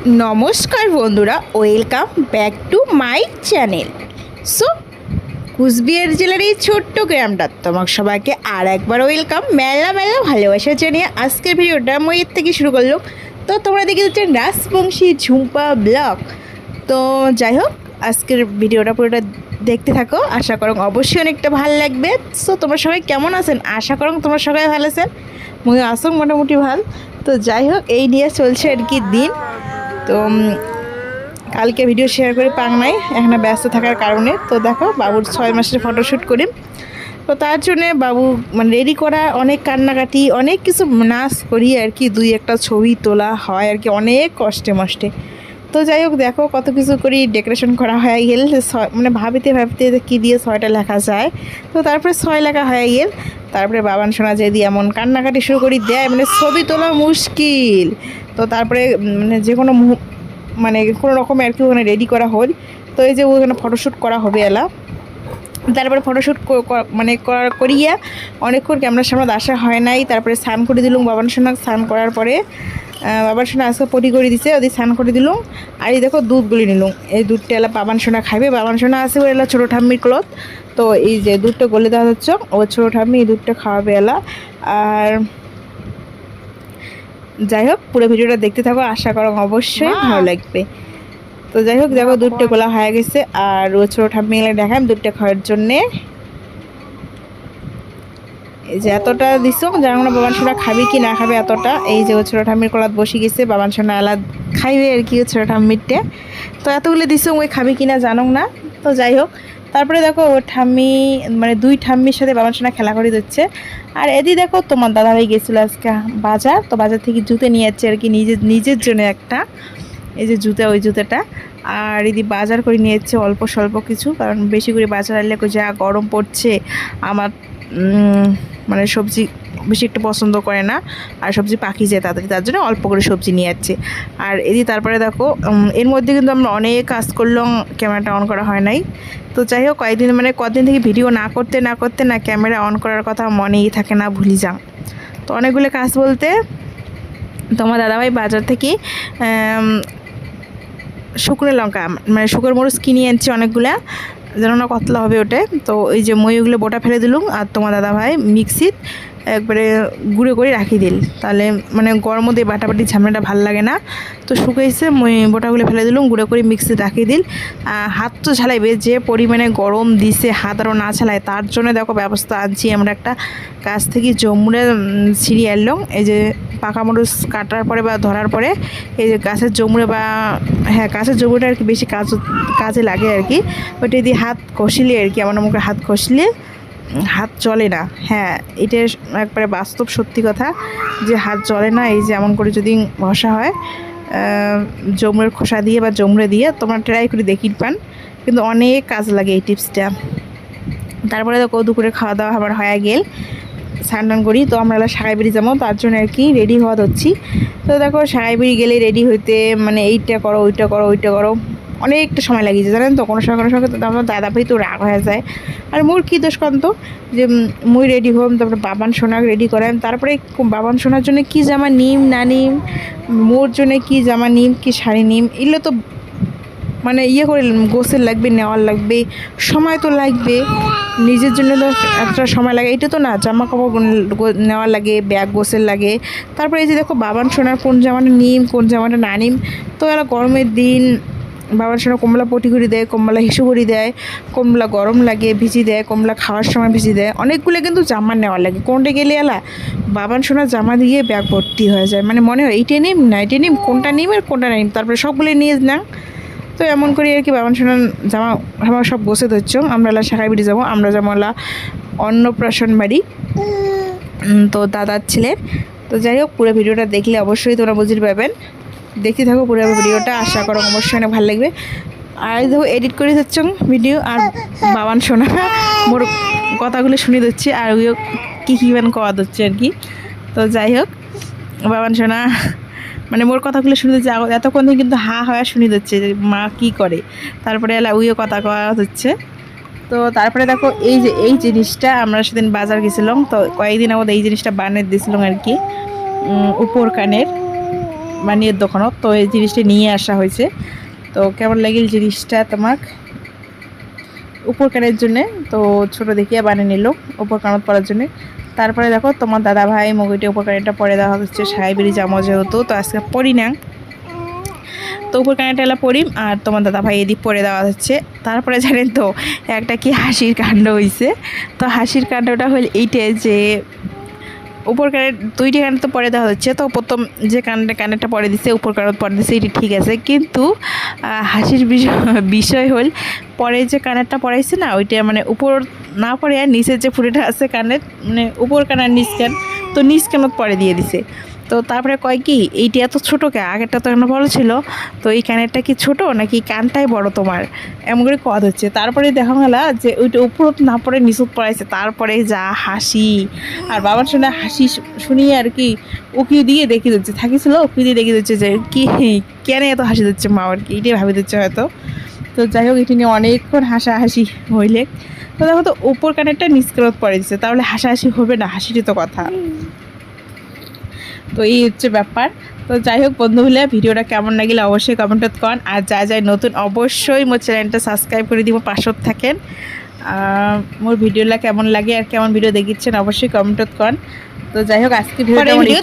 নমস্কার বন্ধুরা welcome back to my channel so Cooch Behar জেলার এই ছোট্ট গ্রামটা তোমার সবাইকে আর একবার ওয়েলকাম মেলা মেলা ভালোবাসা জানিয়ে আজকের ভিডিওটা আমি এর থেকে শুরু করল তো তোমরা দেখে দিচ্ছেন রাজবংশী ঝুম্পা ব্লগ। তো যাই হোক, আজকের ভিডিওটা পুরোটা দেখতে থাকো, আশা করো অবশ্যই অনেকটা ভালো লাগবে। সো তোমরা সবাই কেমন আছেন? আশা করো তোমরা সবাই ভালো আছেন। মনে আসুক মোটামুটি ভালো। তো যাই হোক, এই নিয়ে চলছে আর কি দিন। তো কালকে ভিডিও শেয়ার করে পাং নাই এখানে ব্যস্ত থাকার কারণে। তো দেখো, বাবুর ছয় মাসের ফটোশ্যুট করি। তো তার জন্যে বাবু মানে রেডি করা অনেক কান্নাকাটি, অনেক কিছু নাচ করি আর কি, দুই একটা ছবি তোলা হয় আর কি, অনেক কষ্টে মষ্টে। তো যাই হোক, দেখো কত কিছু করি ডেকোরেশন করা হয়ে গেল মানে ভাবিতে ভাবিতে কী দিয়ে ছয়টা লেখা যায়। তো তারপরে ছয় লেখা হয়ে গেল তারপরে বাবান শোনা যে দিয়ে এমন কান্নাকাটি শুরু করি, দেয় মানে ছবি তোলা মুশকিল। তো তারপরে মানে যে কোনো মানে কোনো রকম আর কি ওখানে রেডি করা হল। তো এই যে ওখানে ফটোশ্যুট করা হবে এলা। তারপরে ফটোশ্যুট মানে করা- করিয়া অনেকক্ষণ ক্যামেরার সামনে আসা হয় নাই। তারপরে স্নান করে দিলুম বাবান সোনা স্নান করার পরে বাবার সোনা আজকে পটি করে দিছে। ওদের স্নান করে দিলুম। আর এই দেখো দুধগুলি নিলুম। এই দুধটা এলা বাবান সোনা খাবে বাবান সোনা আছে এলা ছোটো ঠাম্মির ক্লথ। তো এই যে দুধটা গলে দেওয়া হচ্ছে। ও ছোটো ঠাম্মি এই দুধটা খাওয়াবে এলা। আর যাই হোক পুরো ভিডিওটা দেখতে থাকো আশা করো অবশ্যই ভালো লাগবে। তো যাই হোক দেখো দুধটা গোলা হয়ে গেছে আর ও ছোটো ঠাম্মি এলে দেখাম দুধটা খাওয়ার জন্যে। এই যে এতটা দিছো জানো না বাবান সোনা খাবি কি না খাবে এতটা। এই যে ও ছোটো ঠাম্মির কলাত বসে গেছে বাবান সোনা আলাদ খাইবে আর কি ও ছোটো ঠাম্মিরটে। তো এতগুলো দিছো ওই খাবি কি না জানো না। তো যাই হোক তারপরে দেখো, ও ঠাম্মি মানে দুই ঠাম্মির সাথে বাবার সোনা খেলা করে দিচ্ছে। আর এদি দেখো, তোমার দাদাভাই গেছিল আজকে বাজার। তো বাজার থেকে জুতে নিয়ে যাচ্ছে আর কি নিজের নিজের জন্য একটা। এই যে জুতা, ওই জুতাটা। আর এদি বাজার করে নিয়ে যাচ্ছে অল্প স্বল্প কিছু, কারণ বেশি করে বাজার আনলে যা গরম পড়ছে। আমার মানে সবজি বেশি একটু পছন্দ করে না। আর সবজি পাখি যায় তাড়াতাড়ি তার জন্য অল্প করে সবজি নিয়ে যাচ্ছে। আর এদি তারপরে দেখো এর মধ্যে কিন্তু আমরা অনেক কাজ করলাম ক্যামেরাটা অন করা হয় নাই। তো যাই হোক, কয়েকদিন মানে কদিন থেকে ভিডিও না করতে না করতে না ক্যামেরা অন করার কথা মনেই থাকে না, ভুলি যাও। তো অনেকগুলো কাজ বলতে তোমার দাদাভাই বাজার থেকে শুকনো লঙ্কা মানে শুকনো মরিচ কিনে আনছি অনেকগুলা। যেন না কতলা হবে ওটা। তো এই যে মই ওগুলো বোটা ফেলে দিলুম, আর তোমার দাদা ভাই মিক্সিত একবারে গুঁড়ো করে রাখি দিল। তাহলে মানে গরম দিয়ে বাটাবাটি ঝামেলাটা ভালো লাগে না। তো শুকাইছে মই বোটাগুলো ফেলে দিলুম গুঁড়ো করে মিক্সিত রাখি দিল। হাত তো ঝালাইবে যে পরিমাণে গরম দিছে হাত আরও না ঝালায় তার জন্য দেখো ব্যবস্থা আনছি। আমরা একটা কাছ থেকে জমুরে ছিঁড়ি আনলাম। এই যে পাকা মরিচ কাটার পরে বা ধরার পরে এই যে গাছের জমুরে বা হ্যাঁ গাছের জমুরে আর কি বেশি কাজ কাজে লাগে আর কি। ওইটা দিয়ে হাত কষিলে আর কি আমার মুখে হাত উম, হাত চলে না। হ্যাঁ এটা একবারে বাস্তব সত্যি কথা যে হাত চলে না, এই যে এমন করে যদি ঘষা হয় জমুরের খোসা দিয়ে বা জমুরে দিয়ে তোমরা ট্রাই করে দেখি পান। কিন্তু অনেক কাজ লাগে এই টিপসটা। তারপরে দেখো দুপুরে খাওয়া দাওয়া আবার হয়ে গেল। স্নান করি, তো আমরা সাগাই বেরিয়ে যাব, তার জন্য আর কি রেডি হওয়া হচ্ছি তো দেখো সাগাই বেরিয়ে গেলে রেডি হইতে মানে এইটা করো, ওইটা করো ওইটা করো। অনেকটা সময় লাগিয়েছে, জানেন তো? কোনো সময় কোনো সময় তো আমার দাদা ভাই তো রাগ হয়ে যায়। আর মোর কী দোষ কন্ত যে মুই রেডি হম, তারপরে বাবান সোনাকে রেডি করাম তারপরে বাবান সোনার জন্য কি জামা নিম, না নিম, মোর জন্য কি জামা নিম, কি শাড়ি নিম, এগুলো তো মানে ইয়ে করে গোসের লাগবে, নেওয়ার লাগবে, সময় তো লাগবে। নিজের জন্য তো একটা সময় লাগে, এটা তো না জামা কাপড় নেওয়ার লাগে, ব্যাগ গোসের লাগে। তারপরে এই যে দেখো, বাবান সোনার কোন জামাটা নিম, কোন জামাটা না নিম, তো এরা গরমের দিন বাবার সোনা কমলা পটি করে দেয়, কমলা হিসু করে দেয়, কমলা গরম লাগে, ভিজি দেয়, কমলা খাওয়ার সময় ভিজি দেয়। অনেকগুলো কিন্তু জামা নেওয়ার লাগে। কোনটা গেলে এলা? বাবান সোনার জামা দিয়ে ব্যাগ ভর্তি হয়ে যায়। মানে মনে হয় এইটা নিম, না এটা নিম, কোনটা নিম আর কোনটা নিম? তারপরে সবগুলো নিয়ে না। তো এমন করে আর কি বাবান সোনার জামা আমার সব বসে ধরছ। আমরা এলা শাখায় বেরিয়ে যাব। আমরা যেমন অন্নপ্রাশন বাড়ি। তো দাদার ছেলের তো যাই হোক, পুরো ভিডিওটা দেখলে অবশ্যই তোমরা বুঝতে পারবেন দেখতে থাকো পুরো ভিডিওটা, আশা করো অবশ্যই অনেক ভালো লাগবে। আর দেখো এডিট করে দিচ্ছ ভিডিও আর বাবান শোনা, মোর কথাগুলো শুনে দিচ্ছে, আর ওইও কী কী মানে কওয়া দিচ্ছে আর কি। তো যাই হোক, বাবান শোনা মানে মোর কথাগুলো শুনে দিচ্ছে এতক্ষণ থেকে কিন্তু হা হওয়া শুনে দিচ্ছে যে মা কী করে। তারপরে এলা উইও কথা কওয়া হচ্ছে তো তারপরে দেখো, এই যে এই জিনিসটা, আমরা সেদিন বাজার গেছিলাম, তো কয়েকদিন আমাদের এই জিনিসটা বানিয়ে দিয়েছিলাম আর কি উপর কানের। বানিয়ে দোকানত, তো এই জিনিসটা নিয়ে আসা হয়েছে। তো কেমন লাগিল জিনিসটা তোমাক? উপর কানের জন্যে, তো ছোট দেখিয়া বানিয়ে নিল উপর কানত পরার জন্যে। তারপরে দেখো, তোমার দাদা ভাই মগুইটি উপর কানেরটা পরে দেওয়া হচ্ছে, সাহেবেরই জামা যেহেতু, তো আজকে পরি না। তো উপর কানেরটা এলা পরিম আর তোমার দাদা ভাই এদিক পরে দেওয়া হচ্ছে। তারপরে জানেন তো, একটা কি হাসির কাণ্ড হয়েছে তো হাসির কাণ্ডটা হল এইটে যে উপর কানের দুইটি কানে তো পরে দেওয়া হচ্ছে তো প্রথম যে কানটা, কানেরটা পরে দিছে, উপর কানত পরে দিছে, এটি ঠিক আছে। কিন্তু হাসির বিষয় বিষয় হল, পরে যে কানেরটা পরাইছে না, ওইটা মানে উপর না পরে আর নিচের যে ফুটেটা আছে কানের মানে উপর কান আর নিচ কান, তো নিচ কানত পরে দিয়ে দিছে। তো তারপরে কয় কি, এইটা এত ছোটো কে? আগেরটা তো এখন বড় ছিল। তো এই কানেরটা কি ছোট নাকি কানটাই বড় তোমার? এমন করে কথা হচ্ছে। তারপরে দেখা গেল যে ওইটা উপরত না পড়ে নিচুত পড়াইছে। তারপরে যা হাসি। আর বাবার শুনে হাসি শু- শুনিয়ে আর কি উকি দিয়ে দেখি দিচ্ছে। থাকিছিল, উকি দিয়ে দেখি দিচ্ছে যে, কি, কেন এত হাসি দিচ্ছে মা আর কি? এটাই ভাবি দিচ্ছে হয়তো। তো যাই হোক, এটি নিয়ে অনেকক্ষণ হাসাহাসি হইলে। তো দেখো তো, উপর কানেরটা নিচ পড়ে দিচ্ছে। তাহলে হাসাহাসি হবে না হাসিটি তো কথা। তো এই হচ্ছে ব্যাপার। তো যাই হোক বন্ধু হলে ভিডিওটা কেমন লাগিলে অবশ্যই কমেন্টত কন। আর যা যাই নতুন অবশ্যই মোর চ্যানেলটা সাবস্ক্রাইব করে দিব পাশত থাকেন। মোর ভিডিওটা কেমন লাগে আর কেমন ভিডিও দেখিচ্ছেন অবশ্যই কমেন্টত কন। তো যাই হোক আজকে ভিডিও